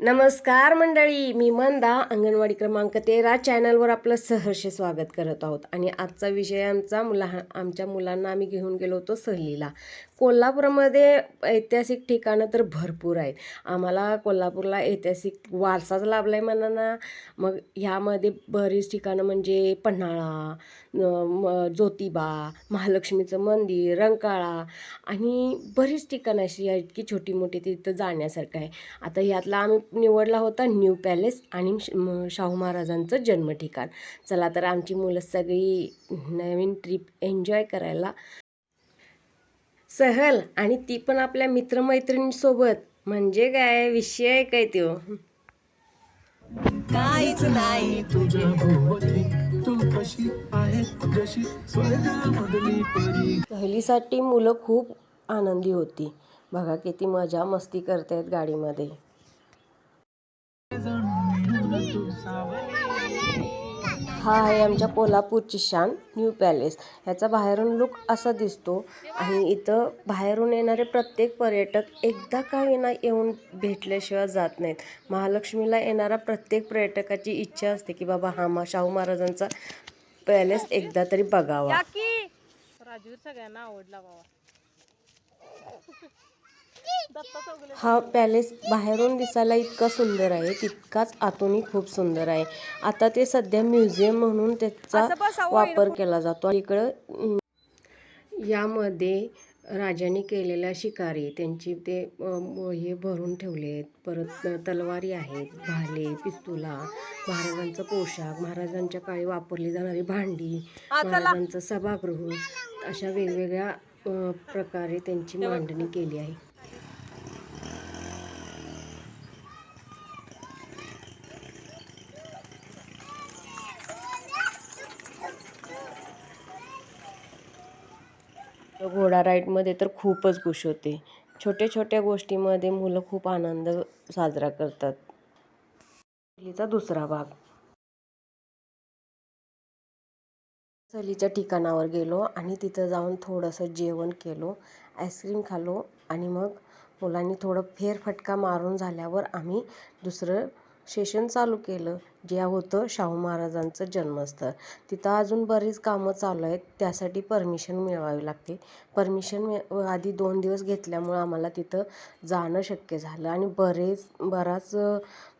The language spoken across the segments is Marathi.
नमस्कार मंडळी मी मंदा अंगणवाडी क्रमांक तेरा चॅनलवर आपलं सहर्ष स्वागत करत आहोत. आणि आजचा विषय आमचा मुला आमच्या मुलांना आम्ही घेऊन गेलो होतो सहलीला. कोल्हापूरमध्ये ऐतिहासिक ठिकाणं तर भरपूर आहेत. आम्हाला कोल्हापूरला ऐतिहासिक वारसाच लाभला आहे म्हणा ना मग ह्यामध्ये बरीच ठिकाणं म्हणजे पन्हाळा ज्योतिबा महालक्ष्मीचं मंदिर रंकाळा आणि बरीच ठिकाणं अशी आहेत की छोटी मोठी तिथं जाण्यासारखं आहे. आता ह्यातला आम्ही निवडला होता न्यू पॅलेस आणि शाहू महाराजांचं जन्म ठिकाण चला तर आमची मुलं सगळी नवीन ट्रिप एन्जॉय करायला. सहल आणि ती पण आपल्या मित्रमैत्रिणींसोबत. म्हणजे काय? विषय आहे काय तो काहीच नाही तुझ्या भोवती तू कशी आहे जशी स्वर्गामधली परी. सहलीसाठी मुलं खूप आनंदी होती. बघा किती मजा मस्ती करतायत गाडीमध्ये. हा आहे आमच्या कोल्हापूरची शान न्यू पॅलेस. ह्याचा बाहेरून लुक असा दिसतो आणि इथं बाहेरून येणारे प्रत्येक पर्यटक एकदा का विना येऊन भेटल्याशिवाय जात नाहीत. महालक्ष्मीला येणारा प्रत्येक पर्यटकाची इच्छा असते की बाबा हा मा शाहू महाराजांचा पॅलेस एकदा तरी बघावा. राजूर सगळ्यांना आवडला बाबा. हा पॅलेस बाहेरून दिसायला इतका सुंदर आहे तितकाच आतूनही खूप सुंदर आहे. आता ते सध्या म्युझियम म्हणून त्याचा वापर केला जातो. इकडं यामध्ये राजांनी केलेल्या शिकारी त्यांची ते हे भरून ठेवले आहेत परत तलवारी आहेत भाले पिस्तुला महाराजांचा पोशाख महाराजांच्या काळी वापरली जाणारी भांडी महाराजांचं सभागृह अशा वेगवेगळ्या प्रकारे त्यांची मांडणी केली आहे. घोडा राईडमध्ये तर खूपच खुश होते. छोट्या छोट्या गोष्टीमध्ये मुलं खूप आनंद साजरा करतात. सहलीचा दुसरा भाग. सहलीच्या ठिकाणावर गेलो आणि तिथं जाऊन थोडंसं जेवण केलो आईस्क्रीम खालो आणि मग मुलांनी थोडं फेरफटका मारून झाल्यावर आम्ही दुसरं सेशन चालू केलं जे होतं शाहू महाराजांचं जन्मस्थळ. तिथं अजून बरीच कामं चालू आहेत त्यासाठी परमिशन मिळवावी लागते. परमिशन आधी दोन दिवस घेतल्यामुळं आम्हाला तिथं जाणं शक्य झालं आणि बरेच बराच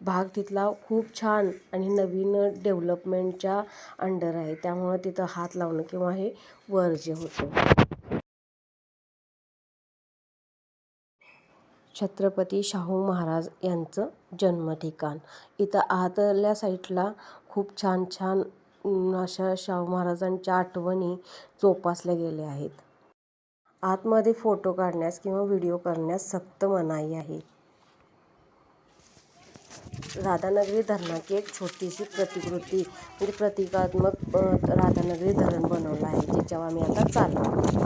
भाग तिथला खूप छान आणि नवीन डेव्हलपमेंटच्या अंडर आहे. त्यामुळं तिथं हात लावणं किंवा हे वर्ज्य होतं. छत्रपती शाहू महाराज यांचं जन्म ठिकाण इथं आतल्या साईडला खूप छान छान अशा शाहू महाराजांच्या आठवणी जोपासल्या गेल्या आहेत. आतमध्ये फोटो काढण्यास किंवा व्हिडिओ करण्यास सक्त मनाई आहे. राधानगरी धरणाची एक छोटीशी प्रतिकृती म्हणजे प्रतिकात्मक राधानगरी धरण बनवलं आहे ज्याच्यावर आम्ही आता चाललो आहोत.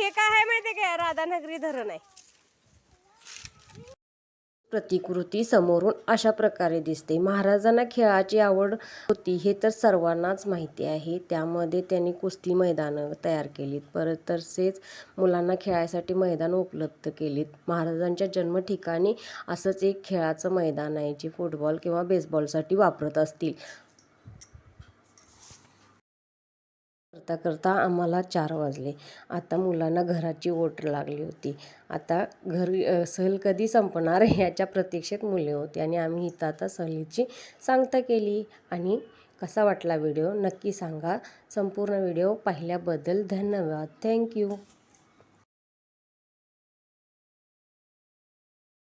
हे काय आहे माहितीये काय राधानगरी धरण आहे. प्रतिकृती समोरून अशा प्रकारे दिसते. महाराजांना खेळाची आवड होती हे तर सर्वांनाच माहिती आहे. त्यामध्ये त्यांनी कुस्ती मैदानं तयार केलीत. परत तसेच मुलांना खेळायसाठी मैदान उपलब्ध केलीत. महाराजांच्या जन्म ठिकाणी असंच एक खेळाचं मैदान आहे जे फुटबॉल किंवा बेसबॉलसाठी वापरत असतील. करता करता आम्हाला चार वाजले. आता मुलांना घराची ओढ लागली होती. आता घर सहल कधी संपणार याच्या प्रतीक्षेत मुले होती आणि आम्ही इथं आता सहलीची सांगता केली. आणि कसा वाटला व्हिडिओ? नक्की सांगा. संपूर्ण व्हिडिओ पाहिल्याबद्दल धन्यवाद. थँक्यू